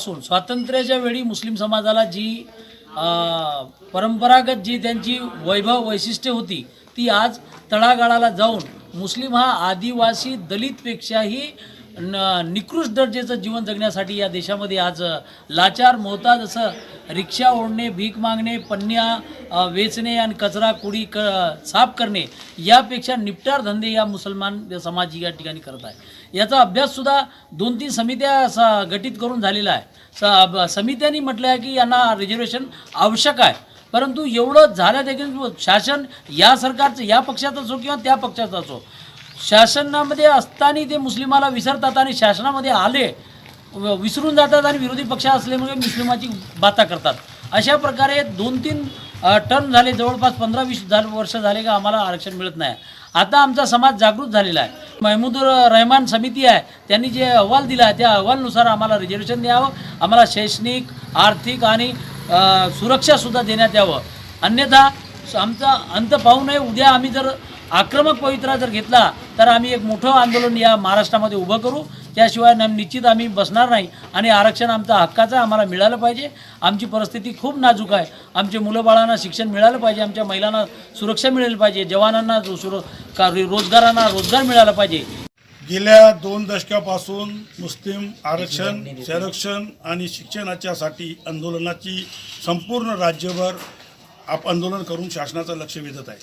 स्वातंत्र्याच्या वेळी मुस्लिम समाजाला जी परंपरागत जी त्यांची वैभव वैशिष्ट्य होती ती आज तळागाळाला जाऊन मुस्लिम हा आदिवासी दलितपेक्षाही न निकृष्ट दर्जेचं जीवन जगण्यासाठी या देशामध्ये आज लाचार मोहताज असं रिक्षा ओढणे भीक मागणे पन्न्या वेचणे आणि कचरा कुडी क साफ करणे यापेक्षा निपटार धंदे या मुसलमान समाज या ठिकाणी करत आहे. याचा अभ्याससुद्धा दोन तीन समित्या स गठीत करून झालेला आहे. स समित्यांनी म्हटलं आहे की यांना रिझर्वेशन आवश्यक आहे. परंतु एवढं झालं देखील शासन या सरकारचं या पक्षाचं असो किंवा त्या पक्षाचं असो शासनामध्ये असताना ते मुस्लिमाला विसरतात आणि शासनामध्ये आले व- विसरून जातात आणि विरोधी पक्ष असल्यामुळे मुस्लिमाची बाता करतात. अशा प्रकारे दोन तीन टर्म झाले जवळपास पंधरा वीस वर्ष झाले का आम्हाला आरक्षण मिळत नाही. आता आमचा समाज जागृत झालेला आहे. महमूदुर रहमान समिती आहे त्यांनी जे अहवाल दिला आहे त्या अहवालनुसार आम्हाला रिझर्वेशन द्यावं आम्हाला शैक्षणिक आर्थिक आणि सुरक्षासुद्धा देण्यात यावं. अन्यथा आमचा अंत पाहू नये. उद्या आम्ही जर आक्रमक पवित्रा जर घेतला तर आम्ही एक मोठं आंदोलन या महाराष्ट्रामध्ये उभं करू. त्याशिवाय न- निश्चित आम्ही बसणार नाही. आणि आरक्षण आमचं हक्काचं आम्हाला मिळालं पाहिजे. आमची परिस्थिती खूप नाजूक आहे. आमचे मुलं बाळांना शिक्षण मिळालं पाहिजे आमच्या महिलांना सुरक्षा मिळाली पाहिजे जवानांना जो सुर का रोजगारांना रोजगार मिळाला पाहिजे. गेल्या दोन दशकापासून मुस्लिम आरक्षण संरक्षण आणि शिक्षणाच्यासाठी आंदोलनाची संपूर्ण राज्यभर आप आंदोलन करून शासनाचं लक्ष वेधत आहे.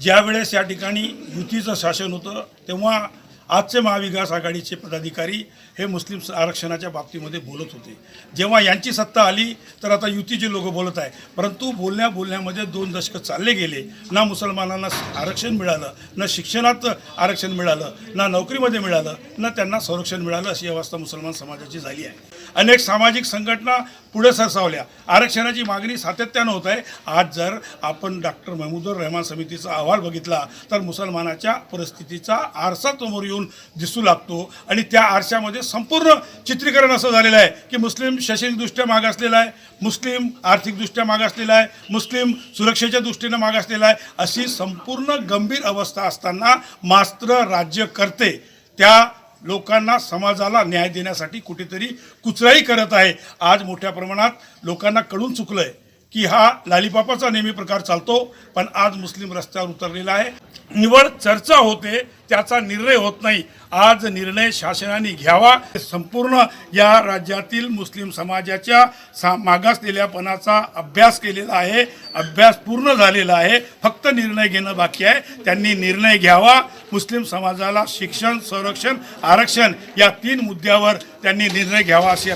ज्यावेळेस या ठिकाणी युतीचं शासन होतं तेव्हा आजचे महाविकास आघाडीचे पदाधिकारी हे मुस्लिम आरक्षणाच्या बाबतीमध्ये बोलत होते. जेव्हा यांची सत्ता आली तर आता युतीचे लोक बोलत आहे. परंतु बोलण्या बोलण्यामध्ये दोन दशकं चालले गेले. ना मुसलमानांना आरक्षण मिळालं ना शिक्षणात आरक्षण मिळालं ना नोकरीमध्ये मिळालं ना त्यांना संरक्षण मिळालं अशी अवस्था मुसलमान समाजाची झाली आहे. अनेक सामाजिक संघटना पुढे सरसावल्या. आरक्षणाची मागणी सातत्यानं होत आहे. आज जर आपण डॉक्टर महमूदुर रहमान समितीचा अहवाल बघितला तर मुसलमानाच्या परिस्थितीचा आरसा समोर येऊन दिसू लागतो. आणि त्या आरशामध्ये संपूर्ण चित्रीकरण असं झालेलं आहे की मुस्लिम शैक्षणिकदृष्ट्या मागासलेला आहे मुस्लिम आर्थिकदृष्ट्या मागासलेला आहे मुस्लिम सुरक्षेच्या दृष्टीनं मागासलेला आहे अशी संपूर्ण गंभीर अवस्था असताना मात्र राज्य करते त्या लोकांना समाजाला न्याय देण्यासाठी कुठेतरी कुचराई करत आहे. आज मोठ्या प्रमाणात लोकांना कळून आहे की हा लालीपापाचा नेहमी प्रकार चालतो पण आज मुस्लिम रस्त्यावर उतरलेला आहे. निवड चर्चा होते त्याचा निर्णय होत नाही. आज निर्णय शासनाने घ्यावा. संपूर्ण या राज्यातील मुस्लिम समाजाच्या सा मागासलेल्यापणाचा अभ्यास केलेला आहे. अभ्यास पूर्ण झालेला आहे. फक्त निर्णय घेणं बाकी आहे. त्यांनी निर्णय घ्यावा. मुस्लिम समाजाला शिक्षण संरक्षण आरक्षण या तीन मुद्द्यावर त्यांनी निर्णय घ्यावा अशी